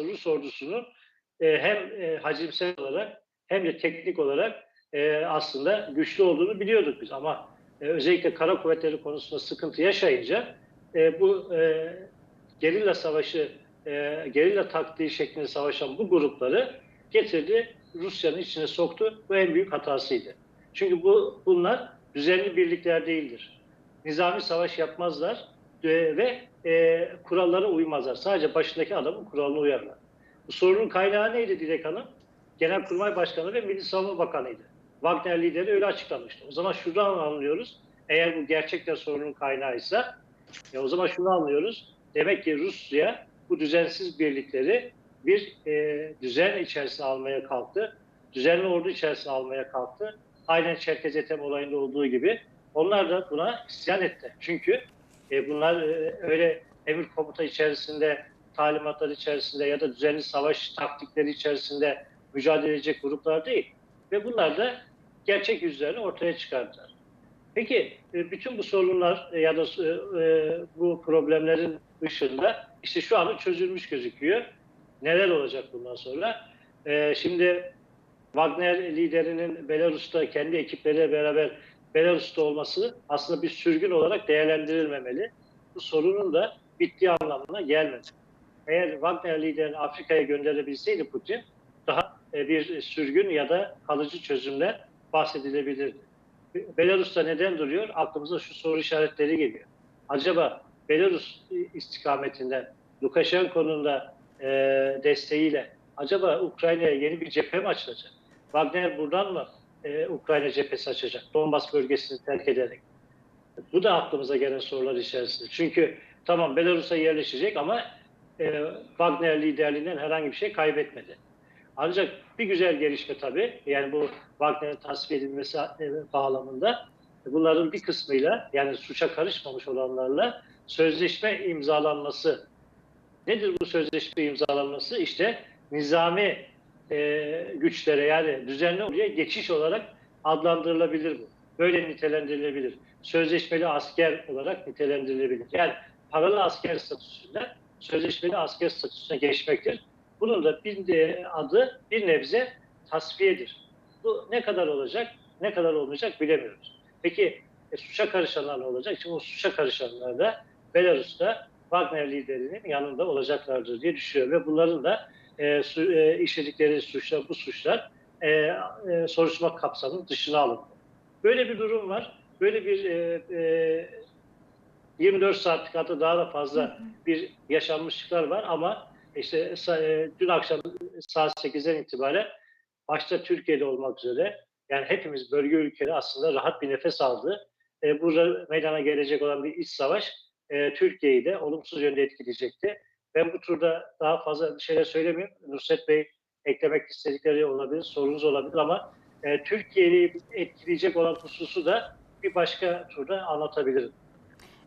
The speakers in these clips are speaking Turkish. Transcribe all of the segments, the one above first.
Rus ordusunun e, hem e, hacimsel olarak hem de teknik olarak e, aslında güçlü olduğunu biliyorduk biz ama e, özellikle kara kuvvetleri konusunda sıkıntı yaşayınca e, bu e, gerilla savaşı, e, gerilla taktiği şeklinde savaşan bu grupları getirdi Rusya'nın içine soktu. Bu en büyük hatasıydı. Çünkü bu bunlar düzenli birlikler değildir. Nizami savaş yapmazlar ve e, kurallara uymazlar. Sadece başındaki adamın kuralına uyarlar. Bu sorunun kaynağı neydi Dilek Hanım? Genelkurmay Başkanı ve Milli Savunma Bakanı'ydı. Wagner lideri öyle açıklamıştı. O zaman şuradan anlıyoruz. Eğer bu gerçekten sorunun kaynağıysa ya o zaman şunu anlıyoruz. Demek ki Rusya bu düzensiz birlikleri bir e, düzen içerisine almaya kalktı. Düzenli ordu içerisine almaya kalktı. Aynen Çerkez Ethem olayında olduğu gibi. Onlar da buna isyan etti. Çünkü e, bunlar e, öyle emir komuta içerisinde, talimatlar içerisinde ya da düzenli savaş taktikleri içerisinde mücadele edecek gruplar değil. Ve bunlar da gerçek yüzlerini ortaya çıkardılar. Peki e, bütün bu sorunlar e, ya da e, bu problemlerin dışında işte şu anda çözülmüş gözüküyor. Neler olacak bundan sonra? Şimdi Wagner liderinin Belarus'ta kendi ekipleriyle beraber Belarus'ta olması aslında bir sürgün olarak değerlendirilmemeli. Bu sorunun da bittiği anlamına gelmedi. Eğer Wagner liderini Afrika'ya gönderebilseydi Putin daha bir sürgün ya da kalıcı çözümler bahsedilebilirdi. Belarus'ta neden duruyor? Aklımıza şu soru işaretleri geliyor. Acaba Belarus istikametinden Lukashenko'nun da e, desteğiyle acaba Ukrayna'ya yeni bir cephe mi açılacak? Wagner buradan mı e, Ukrayna cephesi açacak? Donbas bölgesini terk ederek. Bu da aklımıza gelen sorular içerisinde. Çünkü tamam Belarus'a yerleşecek ama e, Wagner liderliğinden herhangi bir şey kaybetmedi. Ancak bir güzel gelişme tabii. Yani bu Wagner'in tasfiye edilmesi e, bağlamında bunların bir kısmıyla yani suça karışmamış olanlarla sözleşme imzalanması. Nedir bu sözleşme imzalanması? İşte nizami e, güçlere yani düzenli oraya geçiş olarak adlandırılabilir bu. Böyle nitelendirilebilir. Sözleşmeli asker olarak nitelendirilebilir. Yani paralı asker statüsünden sözleşmeli asker statüsüne geçmektir. Bunun da bir de adı bir nebze tasfiyedir. Bu ne kadar olacak, ne kadar olmayacak bilemiyoruz. Peki e, suça karışanlar ne olacak? Şimdi o suça karışanlar da Belarus'ta Wagner liderinin yanında olacaklardır diye düşünüyorum. Ve bunların da e, su, e, işledikleri suçlar, bu suçlar e, e, soruşturma kapsamının dışına alındı. Böyle bir durum var. Böyle bir e, e, 24 saatlik hatta daha da fazla bir yaşanmışlıklar var ama işte e, dün akşam saat 8'den itibaren başta Türkiye'de olmak üzere yani hepimiz bölge ülkeleri aslında rahat bir nefes aldı. E, burada meydana gelecek olan bir iç savaş e, Türkiye'yi de olumsuz yönde etkileyecekti. Ben bu turda daha fazla bir şeyler söylemeyeyim. Nusret Bey eklemek istedikleri olabilir, sorunuz olabilir ama e, Türkiye'yi etkileyecek olan hususu da bir başka turda anlatabilirim.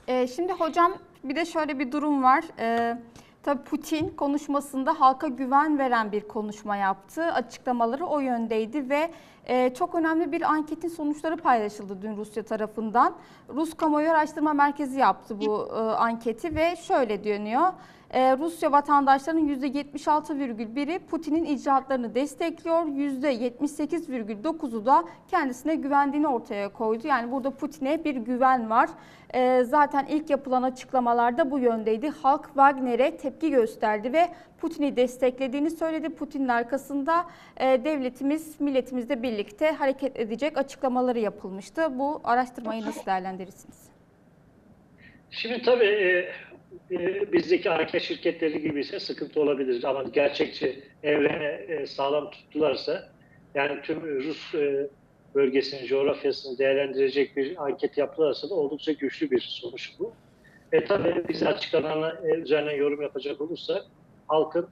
E, şimdi hocam bir de şöyle bir durum var. E, Tabii Putin konuşmasında halka güven veren bir konuşma yaptı. Açıklamaları o yöndeydi ve e, çok önemli bir anketin sonuçları paylaşıldı dün Rusya tarafından. Rus Kamuoyu Araştırma Merkezi yaptı bu e, anketi ve şöyle dönüyor. Ee, Rusya vatandaşlarının %76,1'i Putin'in icraatlarını destekliyor. %78,9'u da kendisine güvendiğini ortaya koydu. Yani burada Putin'e bir güven var. Ee, zaten ilk yapılan açıklamalarda bu yöndeydi. Halk Wagner'e tepki gösterdi ve Putin'i desteklediğini söyledi. Putin'in arkasında e, devletimiz, milletimizle birlikte hareket edecek açıklamaları yapılmıştı. Bu araştırmayı nasıl değerlendirirsiniz? Şimdi tabii e, e, bizdeki arka şirketleri gibi ise sıkıntı olabilir. Ama gerçekçi evrene e, sağlam tuttularsa yani tüm Rus e, bölgesinin coğrafyasını değerlendirecek bir anket yaptılarsa da oldukça güçlü bir sonuç bu. E tabii biz açıklanan e, üzerine yorum yapacak olursak halkın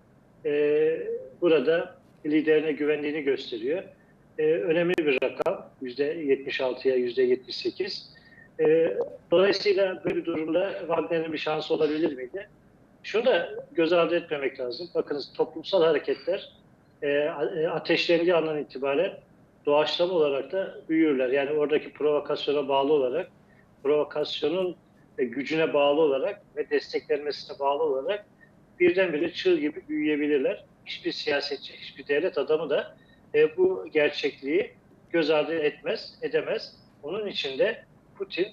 e, burada liderine güvendiğini gösteriyor. E, önemli bir rakam. %76'ya %78. E, dolayısıyla böyle bir durumda Wagner'in bir şansı olabilir miydi? Şunu da göz ardı etmemek lazım. Bakınız toplumsal hareketler e, e, ateşlendiği andan itibaren doğaçlama olarak da büyürler. Yani oradaki provokasyona bağlı olarak, provokasyonun e, gücüne bağlı olarak ve desteklenmesine bağlı olarak birdenbire çığ gibi büyüyebilirler. Hiçbir siyasetçi, hiçbir devlet adamı da e, bu gerçekliği göz ardı etmez, edemez. Onun için de Putin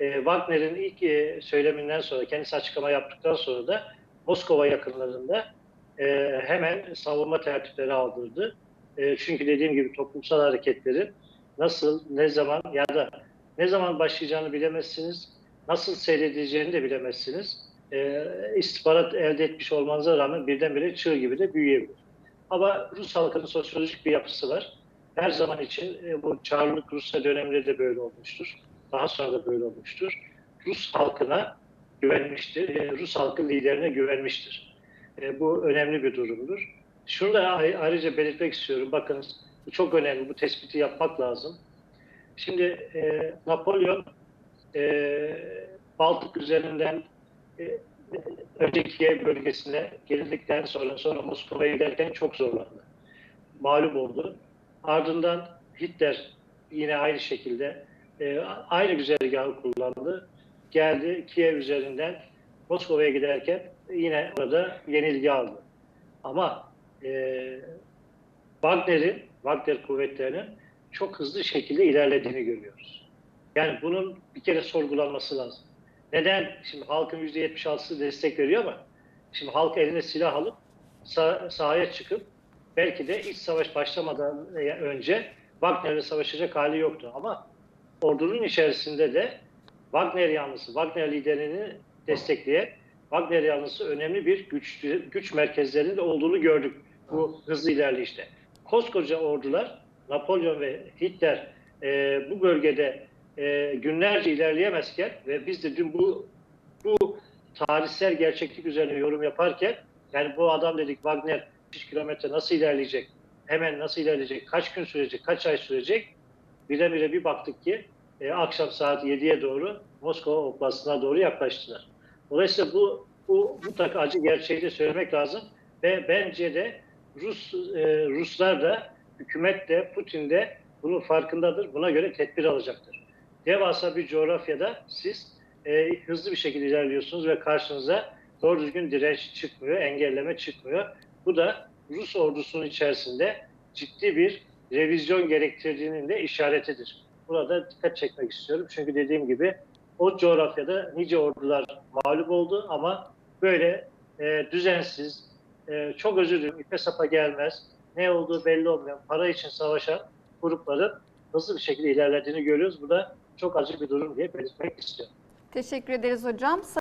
e, Wagner'in ilk e, söyleminden sonra, kendisi açıklama yaptıktan sonra da Moskova yakınlarında e, hemen savunma tertipleri aldırdı. E, çünkü dediğim gibi toplumsal hareketlerin nasıl, ne zaman ya da ne zaman başlayacağını bilemezsiniz, nasıl seyredeceğini de bilemezsiniz. E, istihbarat elde etmiş olmanıza rağmen birdenbire çığ gibi de büyüyebilir. Ama Rus halkının sosyolojik bir yapısı var. Her zaman için e, bu Çarlık Rusya döneminde de böyle olmuştur. Daha sonra da böyle olmuştur. Rus halkına güvenmiştir. Rus halkı liderine güvenmiştir. E, bu önemli bir durumdur. Şunu da ay- ayrıca belirtmek istiyorum. Bakınız bu çok önemli. Bu tespiti yapmak lazım. Şimdi e, Napolyon e, Baltık üzerinden e, önceki bölgesine gelindikten sonra sonra Moskova'ya giderken çok zorlandı. Mağlup oldu. Ardından Hitler yine aynı şekilde e, aynı güzergahı kullandı. Geldi Kiev üzerinden Moskova'ya giderken yine orada yenilgi aldı. Ama e, Wagner'in, Wagner kuvvetlerinin çok hızlı şekilde ilerlediğini görüyoruz. Yani bunun bir kere sorgulanması lazım. Neden? Şimdi halkın %76'sı destek veriyor ama şimdi halk eline silah alıp sah- sahaya çıkıp belki de iç savaş başlamadan önce Wagner'le savaşacak hali yoktu. Ama ordunun içerisinde de Wagner yanlısı, Wagner liderini destekleyen Wagner yanlısı önemli bir güç, güç merkezlerinin de olduğunu gördük bu hızlı ilerleyişte. Koskoca ordular, Napolyon ve Hitler e, bu bölgede e, günlerce ilerleyemezken ve biz de dün bu bu tarihsel gerçeklik üzerine yorum yaparken yani bu adam dedik Wagner 3 kilometre nasıl ilerleyecek? Hemen nasıl ilerleyecek? Kaç gün sürecek? Kaç ay sürecek? Birdenbire bir baktık ki e, akşam saat 7'ye doğru Moskova Oblastı'na doğru yaklaştılar. Dolayısıyla bu, bu mutlaka acı gerçeği de söylemek lazım ve bence de Rus e, Ruslar da hükümet de Putin de bunun farkındadır. Buna göre tedbir alacaktır. Devasa bir coğrafyada siz e, hızlı bir şekilde ilerliyorsunuz ve karşınıza doğru düzgün direnç çıkmıyor, engelleme çıkmıyor. Bu da Rus ordusunun içerisinde ciddi bir revizyon gerektirdiğinin de işaretidir. Burada dikkat çekmek istiyorum. Çünkü dediğim gibi o coğrafyada nice ordular mağlup oldu ama böyle e, düzensiz, e, çok özür dilerim ipe sapa gelmez, ne olduğu belli olmayan, para için savaşan grupların hızlı bir şekilde ilerlediğini görüyoruz. Bu da çok acı bir durum diye belirtmek istiyorum. Teşekkür ederiz hocam.